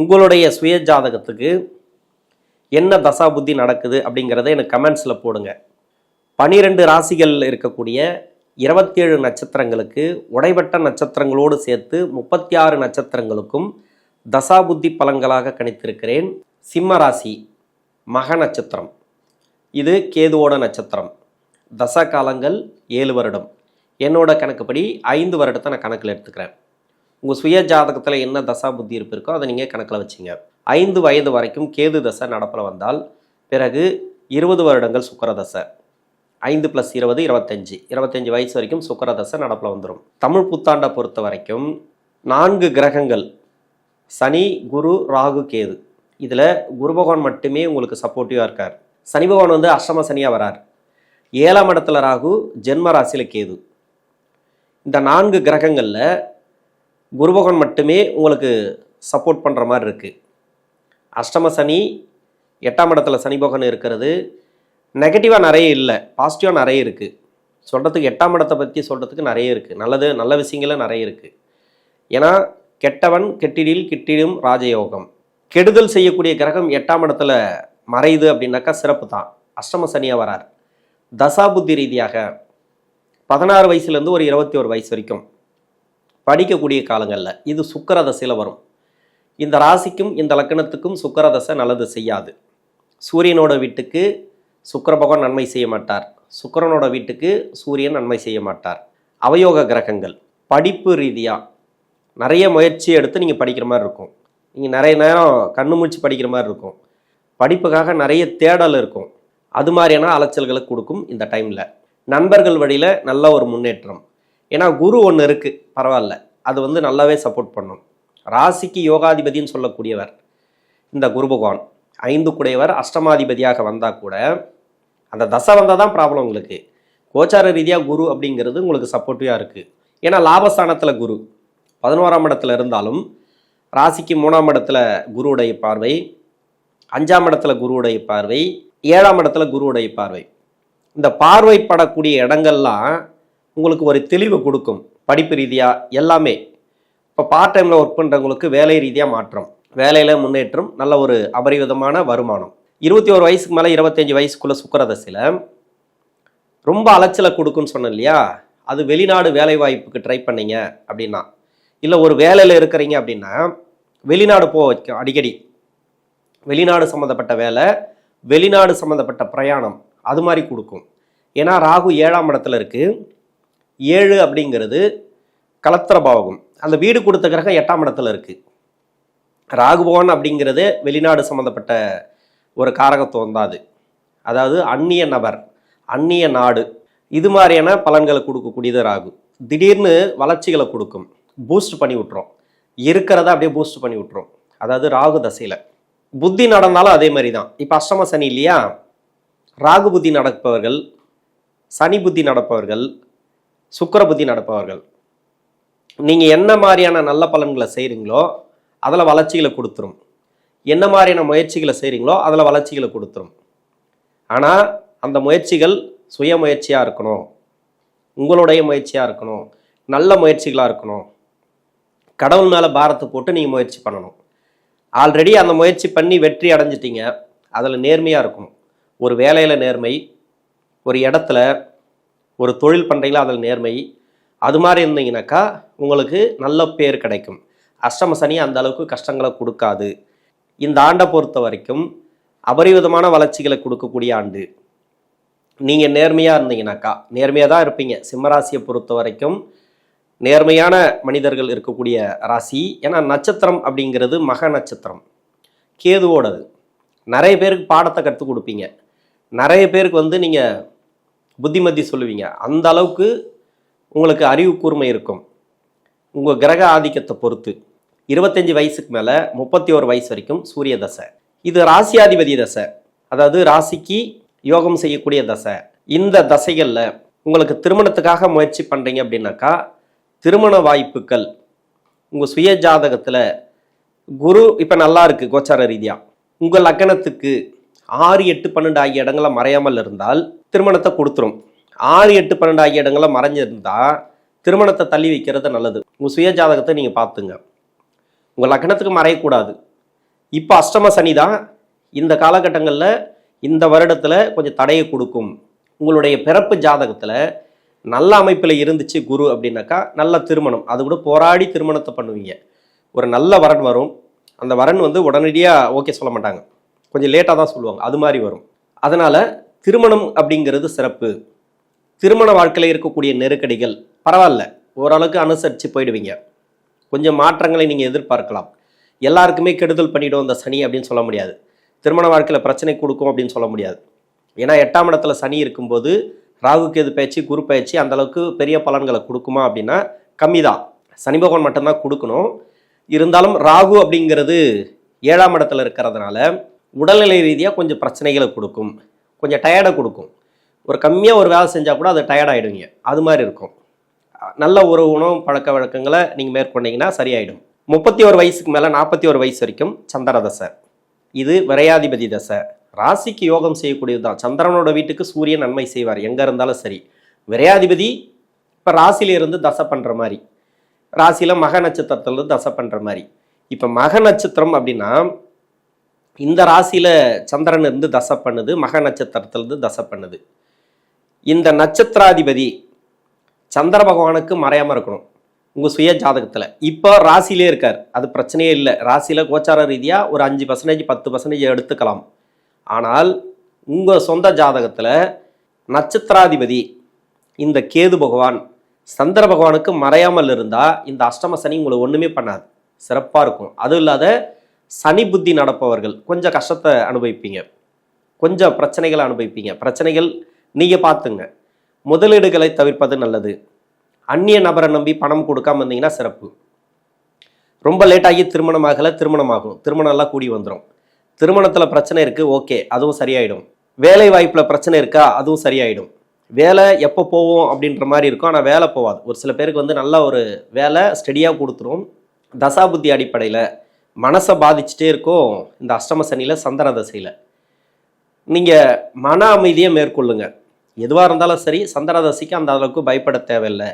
உங்களுடைய சுய ஜாதகத்துக்கு என்ன தசா புத்தி நடக்குது அப்படிங்கிறத எனக்கு கமெண்ட்ஸில் போடுங்க. பனிரெண்டு ராசிகள் இருக்கக்கூடிய இருபத்தேழு நட்சத்திரங்களுக்கு உடைபட்ட நட்சத்திரங்களோடு சேர்த்து முப்பத்தி ஆறு நட்சத்திரங்களுக்கும் தசாபுத்தி பலன்களாக கணித்திருக்கிறேன். சிம்ம ராசி மக நட்சத்திரம். இது கேதுவோட நட்சத்திரம். தசா காலங்கள் ஏழு வருடம். என்னோட கணக்குப்படி ஐந்து வருடத்தை நான் கணக்கில் எடுத்துக்கிறேன். உங்கள் சுய ஜாதகத்தில் என்ன தசா புத்தி இருப்பு இருக்கோ அதை நீங்கள் கணக்கில் வச்சிங்க. ஐந்து வயது வரைக்கும் கேது தசை நடப்பில் வந்தால் பிறகு இருபது வருடங்கள் சுக்கர தசை. ஐந்து ப்ளஸ் இருபது இருபத்தஞ்சி. இருபத்தஞ்சி வயசு வரைக்கும் சுக்கர தசை நடப்பில் வந்துடும் தமிழ் புத்தாண்டை பொறுத்த வரைக்கும் நான்கு கிரகங்கள் சனி குரு ராகு கேது. இதில் குரு பகவான் மட்டுமே உங்களுக்கு சப்போர்ட்டிவாக இருக்கார். சனி பகவான் வந்து அஷ்டம சனியாக வரார். ஏழாம் இடத்துல ராகு ஜென்ம ராசியில் கேது. இந்த நான்கு கிரகங்களில் குரு பகவான் மட்டுமே உங்களுக்கு சப்போர்ட் பண்ணுற மாதிரி இருக்குது அஷ்டம சனி எட்டாம் இடத்துல சனி பகவான் இருக்கிறது. நெகட்டிவாக நிறைய இல்லை பாசிட்டிவாக நிறைய இருக்குது சொல்கிறதுக்கு எட்டாம் இடத்தை பற்றி சொல்கிறதுக்கு நிறைய இருக்குது நல்லது நல்ல விஷயங்களும் நிறைய இருக்குது ஏன்னா கெட்டவன் கெட்டிடில் கிட்டிடும் ராஜயோகம். கெடுதல் செய்யக்கூடிய கிரகம் எட்டாம் இடத்துல மறையுது அப்படின்னாக்கா சிறப்பு தான். அஷ்டம சனியாக வரார். தசாபுத்தி ரீதியாக பதினாறு வயசுலேருந்து ஒரு இருபத்தி ஒரு வயசு வரைக்கும். படிக்கக்கூடிய காலங்களில் இது சுக்கரதசையில் வரும். இந்த ராசிக்கும் இந்த லக்கணத்துக்கும் சுக்கரதசை நல்லது செய்யாது. சூரியனோட வீட்டுக்கு சுக்கர பகவான் நன்மை செய்ய மாட்டார். சுக்கிரனோட வீட்டுக்கு சூரியன் நன்மை செய்ய மாட்டார். அவயோக கிரகங்கள் படிப்பு ரீதியாக நிறைய முயற்சி எடுத்து நீங்கள் படிக்கிற மாதிரி இருக்கும். நீங்கள் நிறைய நேரம் கண்ணு முடிச்சு படிக்கிற மாதிரி இருக்கும். படிப்புக்காக நிறைய தேடல் இருக்கும். அது மாதிரியான அலைச்சல்களை கொடுக்கும் இந்த டைமில் நண்பர்கள் வழியில் நல்ல ஒரு முன்னேற்றம். ஏன்னா குரு ஒன்று இருக்குது பரவாயில்ல. அது வந்து நல்லாவே சப்போர்ட் பண்ணும். ராசிக்கு யோகாதிபதின்னு சொல்லக்கூடியவர் இந்த குரு பகவான். ஐந்து குடையவர் அஷ்டமாதிபதியாக வந்தால் கூட அந்த தசை வந்தால் தான் ப்ராப்ளம் உங்களுக்கு. கோச்சார ரீதியாக குரு அப்படிங்கிறது உங்களுக்கு சப்போர்ட்டிவாக இருக்குது ஏன்னா லாபஸ்தானத்தில் குரு. பதினோராம் இடத்துல இருந்தாலும் ராசிக்கு மூணாம் இடத்துல குருவுடைய பார்வை அஞ்சாம் இடத்துல குருவுடைய பார்வை ஏழாம் இடத்துல குருவுடைய பார்வை. இந்த பார்வைப்படக்கூடிய இடங்கள்லாம் உங்களுக்கு ஒரு தெளிவு கொடுக்கும். படிப்பு ரீதியாக எல்லாமே. இப்போ பார்ட் டைமில் ஒர்க் பண்ணுறவங்களுக்கு வேலை ரீதியாக மாற்றம். வேலையில் முன்னேற்றம் நல்ல ஒரு அபரிவிதமான வருமானம். இருபத்தி ஒரு வயசுக்கு மேலே இருபத்தஞ்சி வயசுக்குள்ளே சுக்கரதசையில் ரொம்ப அலைச்சலை கொடுக்குன்னு சொன்னேன் இல்லையா? அது வெளிநாடு வேலை வாய்ப்புக்கு ட்ரை பண்ணீங்க அப்படின்னா இல்லை ஒரு வேலையில் இருக்கிறீங்க அப்படின்னா வெளிநாடு போக வைக்கும் அடிக்கடி. வெளிநாடு சம்மந்தப்பட்ட வேலை வெளிநாடு சம்மந்தப்பட்ட பிரயாணம் அது மாதிரி கொடுக்கும். ஏன்னா ராகு ஏழாம் இடத்துல இருக்குது ஏழு அப்படிங்கிறது கலத்திர பாவகம். அந்த வீடு கொடுத்த கிரகம் எட்டாம் இடத்துல இருக்குது ராகுபவன் அப்படிங்கிறது வெளிநாடு சம்மந்தப்பட்ட ஒரு காரகத்துவம் தான் அது. அதாவது அந்நிய நபர் அந்நிய நாடு. இது மாதிரியான பலன்களை கொடுக்கக்கூடியது ராகு. திடீர்னு வளர்ச்சிகளை கொடுக்கும். பூஸ்ட் பண்ணி விட்டுரும். இருக்கிறத அப்படியே பூஸ்ட் பண்ணி விட்டுரும். அதாவது ராகு தசையில். புத்தி நடந்தாலும் அதே மாதிரி தான். இப்போ அஷ்டம சனி இல்லையா? ராகு புத்தி நடப்பவர்கள் சனி புத்தி நடப்பவர்கள் சுக்கிர புத்தி நடப்பவர்கள். நீங்கள் என்ன மாதிரியான நல்ல பலன்களை செய்கிறீங்களோ அதில் வளர்ச்சிகளை கொடுத்துரும். என்ன மாதிரியான முயற்சிகளை செய்கிறீங்களோ அதில் வளர்ச்சிகளை கொடுத்துரும். ஆனால் அந்த முயற்சிகள் சுய முயற்சியாக இருக்கணும். உங்களுடைய முயற்சியாக இருக்கணும். நல்ல முயற்சிகளாக இருக்கணும். கடவுள் மேலே பாரத்தை போட்டு நீங்கள் முயற்சி பண்ணணும். ஆல்ரெடி அந்த முயற்சி பண்ணி வெற்றி அடைஞ்சிட்டீங்க. அதில் நேர்மையாக இருக்கணும். ஒரு வேலையில் நேர்மை ஒரு இடத்துல ஒரு தொழில் பண்ணுறீங்களா அதில் நேர்மை. அது மாதிரி இருந்தீங்கன்னாக்கா உங்களுக்கு நல்ல பேர் கிடைக்கும். அஷ்டம சனி அந்த அளவுக்கு கஷ்டங்களை கொடுக்காது. இந்த ஆண்டை பொறுத்த வரைக்கும் அபரிவிதமான வளர்ச்சிகளை கொடுக்கக்கூடிய ஆண்டு. நீங்கள் நேர்மையாக இருந்தீங்கனாக்கா நேர்மையாக தான் இருப்பீங்க. சிம்மராசியை பொறுத்த வரைக்கும் நேர்மையான மனிதர்கள் இருக்கக்கூடிய ராசி. ஏன்னா நட்சத்திரம் அப்படிங்கிறது மக நட்சத்திரம். கேதுவோடது. நிறைய பேருக்கு பாடத்தை கற்றுக் கொடுப்பீங்க. நிறைய பேருக்கு வந்து நீங்கள் புத்திமதி சொல்லுவீங்க. அந்த அளவுக்கு உங்களுக்கு அறிவு கூர்மை இருக்கும். உங்கள் கிரக ஆதிக்கத்தை பொறுத்து. இருபத்தஞ்சி வயசுக்கு மேலே முப்பத்தி ஒரு வயசு வரைக்கும் சூரிய தசை. இது ராசியாதிபதி தசை. அதாவது ராசிக்கு யோகம் செய்யக்கூடிய தசை. இந்த தசைகளில் உங்களுக்கு திருமணத்துக்காக முயற்சி பண்ணுறீங்க அப்படின்னாக்கா திருமண வாய்ப்புகள். உங்கள் சுய ஜாதகத்தில் குரு இப்போ நல்லா இருக்குது கோச்சார ரீதியாக உங்கள் லக்கணத்துக்கு ஆறு எட்டு பன்னெண்டு ஆகிய இடங்களை மறையாமல் இருந்தால் திருமணத்தை கொடுத்துரும். ஆறு எட்டு பன்னெண்டு ஆகிய இடங்களை மறைஞ்சிருந்தால் திருமணத்தை தள்ளி வைக்கிறது நல்லது. உங்கள் சுய ஜாதகத்தை நீங்கள் பார்த்துங்க. உங்கள் லக்னத்துக்கு மறையக்கூடாது. இப்போ அஷ்டம சனி தான் இந்த காலகட்டங்களில் இந்த வருடத்தில் கொஞ்சம் தடையை கொடுக்கும். உங்களுடைய பிறப்பு ஜாதகத்தில் நல்ல அமைப்பில் இருந்துச்சு குரு அப்படின்னாக்கா நல்ல திருமணம். அது கூட போராடி திருமணத்தை பண்ணுவீங்க. ஒரு நல்ல வரன் வரும். அந்த வரன் வந்து உடனடியாக ஓகே சொல்ல மாட்டாங்க. கொஞ்சம் லேட்டாக தான் சொல்லுவாங்க. அது மாதிரி வரும். அதனால் திருமணம் அப்படிங்கிறது சிறப்பு. திருமண வாழ்க்கையில் இருக்கக்கூடிய நெருக்கடிகள் பரவாயில்ல. ஓரளவுக்கு அனுசரித்து போயிடுவீங்க. கொஞ்சம் மாற்றங்களை நீங்கள் எதிர்பார்க்கலாம். எல்லாருக்குமே கெடுதல் பண்ணிவிடும் இந்த சனி அப்படின்னு சொல்ல முடியாது. திருமண வாழ்க்கையில் பிரச்சனை கொடுக்கும் அப்படின்னு சொல்ல முடியாது. ஏன்னா எட்டாம் இடத்துல சனி இருக்கும்போது ராகுக்கு எது பயிற்சி குரு பயிற்சி அந்த அளவுக்கு பெரிய பலன்களை கொடுக்குமா அப்படின்னா கம்மி தான். சனி பகவான் மட்டும்தான் கொடுக்கணும். இருந்தாலும் ராகு அப்படிங்கிறது ஏழாம் இடத்துல இருக்கிறதுனால உடல்நிலை ரீதியாக கொஞ்சம் பிரச்சனைகளை கொடுக்கும். கொஞ்சம் டயர்டை கொடுக்கும். ஒரு கம்மியாக ஒரு வேலை செஞ்சால் கூட அது டயர்ட் அது மாதிரி இருக்கும். நல்ல ஒரு உணவு பழக்க வழக்கங்களை நீங்கள் மேற்கொண்டீங்கன்னா சரியாயிடும். முப்பத்தி ஒரு வயசுக்கு மேலே நாற்பத்தி ஒரு வயசு வரைக்கும் சந்திர தசை. இது விரையாதிபதி தசை. ராசிக்கு யோகம் செய்யக்கூடியது தான். சந்திரனோட வீட்டுக்கு சூரியன் நன்மை செய்வார். எங்கே இருந்தாலும் சரி. விரையாதிபதி இப்போ ராசியில இருந்து தசை பண்ணுற மாதிரி. ராசியில் மக நட்சத்திரத்துலேருந்து தசை பண்ணுற மாதிரி. இப்போ மக நட்சத்திரம் அப்படின்னா இந்த ராசியில் சந்திரன் இருந்து தசை பண்ணுது மக நட்சத்திரத்திலிருந்து தசை பண்ணுது. இந்த நட்சத்திராதிபதி சந்திர பகவானுக்கு மறையாமல் இருக்கணும். உங்கள் சுய ஜாதகத்தில். இப்போ ராசிலே இருக்கார். அது பிரச்சனையே இல்லை. ராசியில் கோச்சார ரீதியாக ஒரு அஞ்சு பர்சன்டேஜ் பத்து பர்சன்டேஜ் எடுத்துக்கலாம். ஆனால் உங்கள் சொந்த ஜாதகத்தில் நட்சத்திராதிபதி இந்த கேது பகவான் சந்திர பகவானுக்கு மறையாமல் இருந்தால் இந்த அஷ்டம சனி உங்களை ஒன்றுமே பண்ணாது. சிறப்பாக இருக்கும். அதுவும் இல்லாத சனி புத்தி நடப்பவர்கள் கொஞ்சம் கஷ்டத்தை அனுபவிப்பீங்க. கொஞ்சம் பிரச்சனைகளை அனுபவிப்பீங்க. பிரச்சனைகள் நீங்கள் பார்த்துங்க. முதலீடுகளை தவிர்ப்பது நல்லது. அந்நிய நபரை நம்பி பணம் கொடுக்காம இருந்தீங்கன்னா சிறப்பு. ரொம்ப லேட்டாகி திருமணம் ஆகலை திருமணம் ஆகும். திருமணம் எல்லாம் கூடி வந்துடும் திருமணத்தில் பிரச்சனை இருக்குது ஓகே அதுவும் சரியாயிடும். வேலை வாய்ப்பில் பிரச்சனை இருக்கா அதுவும் சரியாயிடும். வேலை எப்போ போவோம் அப்படின்ற மாதிரி இருக்கும் ஆனால் வேலை போகாது ஒரு சில பேருக்கு வந்து நல்ல ஒரு வேலை ஸ்டெடியாக கொடுத்துரும். தசாபுத்தி அடிப்படையில் மனசை பாதிச்சுட்டே இருக்கும் இந்த அஷ்டம சனியில் சந்திர தசையில். நீங்கள் மன அமைதியை மேற்கொள்ளுங்க. எதுவாக இருந்தாலும் சரி சந்திர தசைக்கு அந்த அளவுக்கு பயப்பட தேவையில்லை.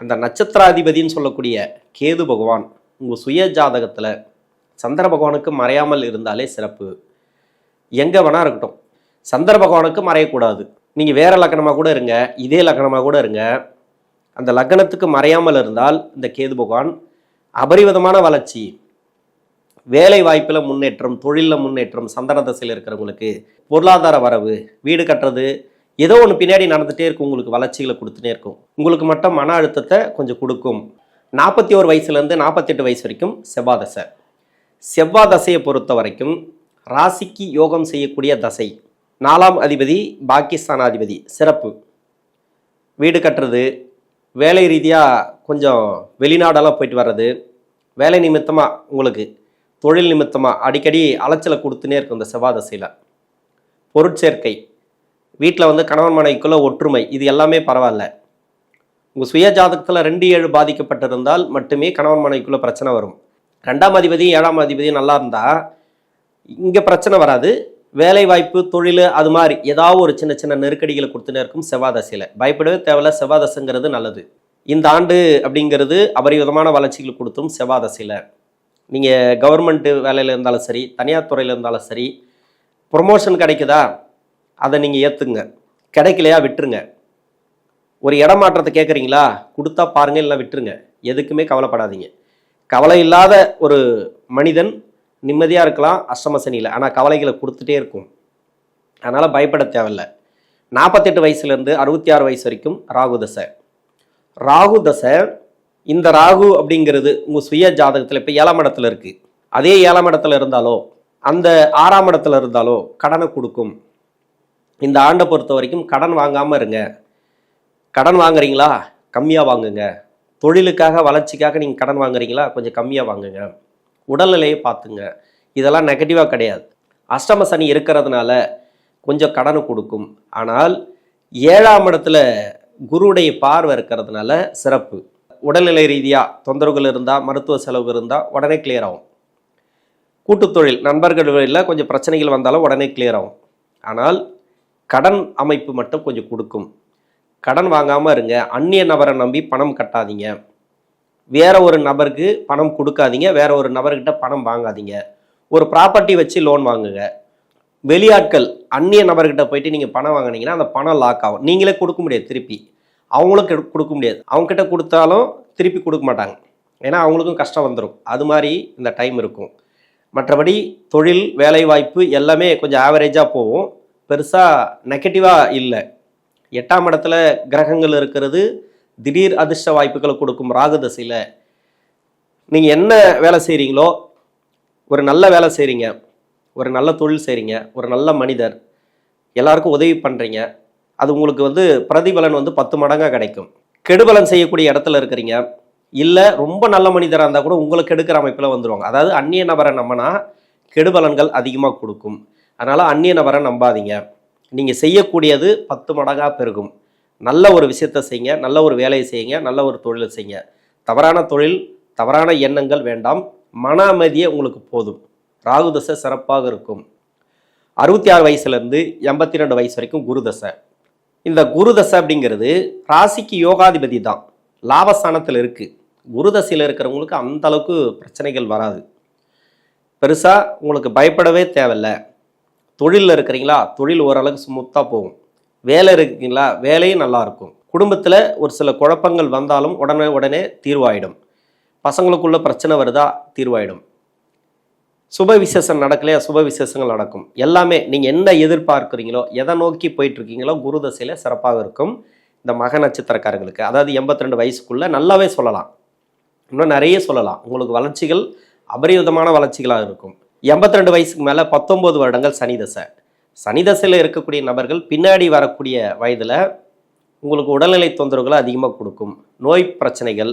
அந்த நட்சத்திராதிபதினு சொல்லக்கூடிய கேது பகவான் உங்கள் சுய ஜாதகத்தில் சந்திர பகவானுக்கு மறையாமல் இருந்தாலே சிறப்பு. எங்கே வேணா இருக்கட்டும். சந்திர பகவானுக்கு மறையக்கூடாது. நீங்கள் வேற லக்கணமாக கூட இருங்க இதே லக்கணமாக கூட இருங்க. அந்த லக்கணத்துக்கு மறையாமல் இருந்தால் இந்த கேது பகவான் அபரிவிதமான வளர்ச்சி வேலை வாய்ப்பில் முன்னேற்றம் தொழிலில் முன்னேற்றம் சந்தன தசையில் இருக்கிறவங்களுக்கு பொருளாதார வரவு வீடு கட்டுறது ஏதோ ஒன்று பின்னாடி நடந்துகிட்டே இருக்கும். உங்களுக்கு வளர்ச்சிகளை கொடுத்துட்டே இருக்கும். உங்களுக்கு மட்டும் மன அழுத்தத்தை கொஞ்சம் கொடுக்கும். நாற்பத்தி ஒரு வயசுலேருந்து நாற்பத்தெட்டு வயசு வரைக்கும் செவ்வாய் தசை செவ்வாய் தசையை பொறுத்த வரைக்கும் ராசிக்கு யோகம் செய்யக்கூடிய தசை. நாலாம் அதிபதி பாகிஸ்தானாதிபதி சிறப்பு. வீடு கட்டுறது வேலை ரீதியாக கொஞ்சம் வெளிநாடெல்லாம் போயிட்டு வர்றது வேலை நிமித்தமாக உங்களுக்கு தொழில் நிமித்தமாக அடிக்கடி அலைச்சலை கொடுத்துனே இருக்கும் இந்த செவ்வாய் தசையில் பொருட்சேர்க்கை வீட்டில் வந்து கணவன் மனைவிக்குள்ளே ஒற்றுமை இது எல்லாமே பரவாயில்ல. உங்கள் சுய ஜாதகத்தில் ரெண்டு ஏழு பாதிக்கப்பட்டிருந்தால் மட்டுமே கணவன் மனைவிக்குள்ளே பிரச்சனை வரும். ரெண்டாம் அதிபதி ஏழாம் அதிபதி நல்லா இருந்தால் இங்கே பிரச்சனை வராது. வேலை வாய்ப்பு தொழில் அது மாதிரி ஏதாவது ஒரு சின்ன சின்ன நெருக்கடிகளை கொடுத்துனே இருக்கும் செவ்வாதசையில். பயப்படவே தேவையில்ல செவ்வாதசைங்கிறது நல்லது. இந்த ஆண்டு அப்படிங்கிறது அபரிவிதமான வளர்ச்சிகள் கொடுத்தும் செவ்வாதசையில். நீங்கள் கவர்மெண்ட்டு வேலையில் இருந்தாலும் சரி தனியார் துறையில் இருந்தாலும் சரி ப்ரொமோஷன் கிடைக்குதா? அதை நீங்கள் ஏற்றுங்க கிடைக்கலையா? விட்டுருங்க. ஒரு இடமாற்றத்தை கேட்குறீங்களா கொடுத்தா பாருங்க இல்லை விட்டுருங்க. எதுக்குமே கவலைப்படாதீங்க. கவலை இல்லாத ஒரு மனிதன் நிம்மதியாக இருக்கலாம் அஷ்டம சனியில். ஆனால் கவலைகளை கொடுத்துட்டே இருக்கும். அதனால் பயப்பட தேவையில்ல. நாற்பத்தெட்டு வயசுலேருந்து அறுபத்தி ஆறு வயசு வரைக்கும் ராகு தசை. ராகு தசை இந்த ராகு அப்படிங்கிறது உங்கள் சுய ஜாதகத்தில் இப்போ ஏழாம் இடத்துல இருக்குது அதே ஏழாம் இடத்துல இருந்தாலோ அந்த ஆறாம் இடத்துல இருந்தாலோ கடனை கொடுக்கும். இந்த ஆண்டை பொறுத்த வரைக்கும் கடன் வாங்காமல் இருங்க. கடன் வாங்குறீங்களா? கம்மியாக வாங்குங்க. தொழிலுக்காக வளர்ச்சிக்காக நீங்கள் கடன் வாங்குறீங்களா? கொஞ்சம் கம்மியாக வாங்குங்க. உடல்நிலையை பார்த்துங்க. இதெல்லாம் நெகட்டிவாக கிடையாது. அஷ்டம சனி இருக்கிறதுனால கொஞ்சம் கடனை கொடுக்கும். ஆனால் ஏழாம் இடத்துல குருவுடைய பார்வை இருக்கிறதுனால சிறப்பு. உடல்நிலை ரீதியாக தொந்தரவுகள் இருந்தால் மருத்துவ செலவு இருந்தால் உடனே கிளியர் ஆகும். கூட்டுத் தொழில் நண்பர்கள் வழியில் கொஞ்சம் பிரச்சனைகள் வந்தாலும் உடனே கிளியர் ஆகும். ஆனால் கடன் அமைப்பு மட்டும் கொஞ்சம் கொடுக்கும். கடன் வாங்காமல் இருங்க. அந்நிய நபரை நம்பி பணம் கட்டாதீங்க. வேற ஒரு நபருக்கு பணம் கொடுக்காதீங்க. வேற ஒரு நபர்கிட்ட பணம் வாங்காதீங்க. ஒரு ப்ராப்பர்ட்டி வச்சு லோன் வாங்குங்க. வெளியாட்கள் அந்நிய நபர்கிட்ட போயிட்டு நீங்கள் பணம் வாங்கினீங்கன்னா அந்த பணம் லாக் ஆகும். நீங்களே கொடுக்க முடியாது திருப்பி. அவங்களும் கொடுக்க முடியாது. அவங்கக்கிட்ட கொடுத்தாலும் திருப்பி கொடுக்க மாட்டாங்க. ஏன்னா அவங்களுக்கும் கஷ்டம் வந்துடும் அது மாதிரி இந்த டைம் இருக்கும். மற்றபடி தொழில் வேலைவாய்ப்பு எல்லாமே கொஞ்சம் ஆவரேஜாக போகும். பெருசாக நெகட்டிவாக இல்லை. எட்டாம் இடத்துல கிரகங்கள் இருக்கிறது திடீர் அதிர்ஷ்ட வாய்ப்புகளை கொடுக்கும் ராகு தசையில். நீங்கள் என்ன வேலை செய்கிறீங்களோ ஒரு நல்ல வேலை செய்கிறீங்க ஒரு நல்ல தொழில் செய்கிறீங்க ஒரு நல்ல மனிதர். எல்லாருக்கும் உதவி பண்ணுறீங்க அது உங்களுக்கு வந்து பிரதிபலன் வந்து பத்து மடங்காக கிடைக்கும். கெடுபலன் செய்யக்கூடிய இடத்துல இருக்கிறீங்க. இல்லை ரொம்ப நல்ல மனிதராக இருந்தால் கூட உங்களை கெடுக்கிற அமைப்பில் வந்துடுவாங்க அதாவது அந்நிய நபரை நம்பினா கெடுபலன்கள் அதிகமாக கொடுக்கும். அதனால் அந்நிய நபரை நம்பாதீங்க. நீங்கள் செய்யக்கூடியது பத்து மடங்காக பெருகும். நல்ல ஒரு விஷயத்தை செய்யுங்க நல்ல ஒரு வேலையை செய்யுங்க நல்ல ஒரு தொழிலை செய்யுங்க. தவறான தொழில் தவறான எண்ணங்கள் வேண்டாம். மன அமைதியே உங்களுக்கு போதும். ராகு தசை சிறப்பாக இருக்கும். அறுபத்தி ஆறு வயசுலேருந்து எண்பத்தி ரெண்டு வயசு வரைக்கும் குரு தசை. இந்த குரு தசை அப்படிங்கிறது ராசிக்கு யோகாதிபதி தான். லாபஸ்தானத்தில் இருக்குது குரு தசையில் இருக்கிறவங்களுக்கு அந்த அளவுக்கு பிரச்சனைகள் வராது. பெருசாக உங்களுக்கு பயப்படவே தேவையில்ல. தொழிலில் இருக்கிறீங்களா? தொழில் ஓரளவுக்கு ஸ்மூத்தாக போகும். வேலை இருக்கீங்களா வேலையும் நல்லாயிருக்கும் குடும்பத்தில் ஒரு சில குழப்பங்கள் வந்தாலும் உடனே உடனே தீர்வாயிடும். பசங்களுக்குள்ள பிரச்சனை வருதா? தீர்வாயிடும். சுப விசேஷம் நடக்கலையா? சுப விசேஷங்கள் நடக்கும். எல்லாமே நீங்கள் என்ன எதிர்பார்க்குறீங்களோ எதை நோக்கி போயிட்டுருக்கீங்களோ குரு தசையில் சிறப்பாக இருக்கும் இந்த மக நட்சத்திரக்காரங்களுக்கு. அதாவது எண்பத்தி ரெண்டு நல்லாவே சொல்லலாம். இன்னும் நிறைய சொல்லலாம். உங்களுக்கு வளர்ச்சிகள் அபரிவிதமான வளர்ச்சிகளாக இருக்கும். எண்பத்தி ரெண்டு வயசுக்கு மேலே பத்தொம்போது வருடங்கள் சனி தசை. சனி தசையில் இருக்கக்கூடிய நபர்கள் பின்னாடி வரக்கூடிய வயதில் உங்களுக்கு உடல்நிலை தொந்தரவுகளை அதிகமாக கொடுக்கும். நோய் பிரச்சனைகள்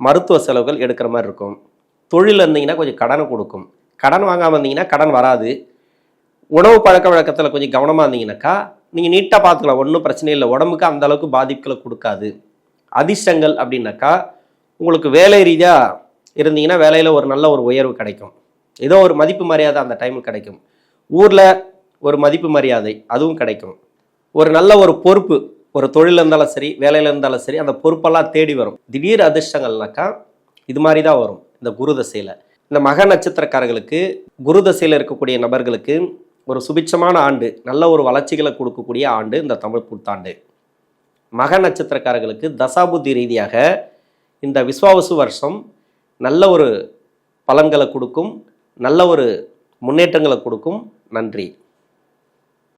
மருத்துவ செலவுகள் எடுக்கிற மாதிரி இருக்கும். தொழில் இருந்தீங்கன்னா கொஞ்சம் கடனை கொடுக்கும். கடன் வாங்காமல் இருந்தீங்கன்னா கடன் வராது. உணவு பழக்க வழக்கத்தில் கொஞ்சம் கவனமாக இருந்தீங்கன்னாக்கா நீங்கள் நீட்டாக பார்த்துக்கலாம் ஒன்றும் பிரச்சனை இல்லை. உடம்புக்கு அந்த அளவுக்கு பாதிப்புகளை கொடுக்காது. அதிர்ஷ்டங்கள் அப்படின்னாக்கா உங்களுக்கு வேலை ரீதியாக இருந்தீங்கன்னா வேலையில் ஒரு நல்ல ஒரு உயர்வு கிடைக்கும். ஏதோ ஒரு மதிப்பு மரியாதை அந்த டைமில் கிடைக்கும். ஊரில் ஒரு மதிப்பு மரியாதை அதுவும் கிடைக்கும். ஒரு நல்ல ஒரு பொறுப்பு ஒரு தொழில் இருந்தாலும் சரி வேலையில் இருந்தாலும் சரி அந்த பொறுப்பெல்லாம் தேடி வரும். திடீர் அதிர்ஷ்டங்கள்னாக்கா இது மாதிரி தான் வரும். இந்த குரு தசையில். இந்த மக நட்சத்திரக்காரர்களுக்கு குரு தசையில் இருக்கக்கூடிய நபர்களுக்கு ஒரு சுபிட்சமான ஆண்டு நல்ல ஒரு வளர்ச்சிகளை கொடுக்கக்கூடிய ஆண்டு இந்த தமிழ் புத்தாண்டு. மக நட்சத்திரக்காரர்களுக்கு தசாபுத்தி ரீதியாக இந்த விஸ்வாவசு வருஷம் நல்ல ஒரு பலன்களை கொடுக்கும் நல்ல ஒரு முன்னேற்றங்களை கொடுக்கும். நன்றி.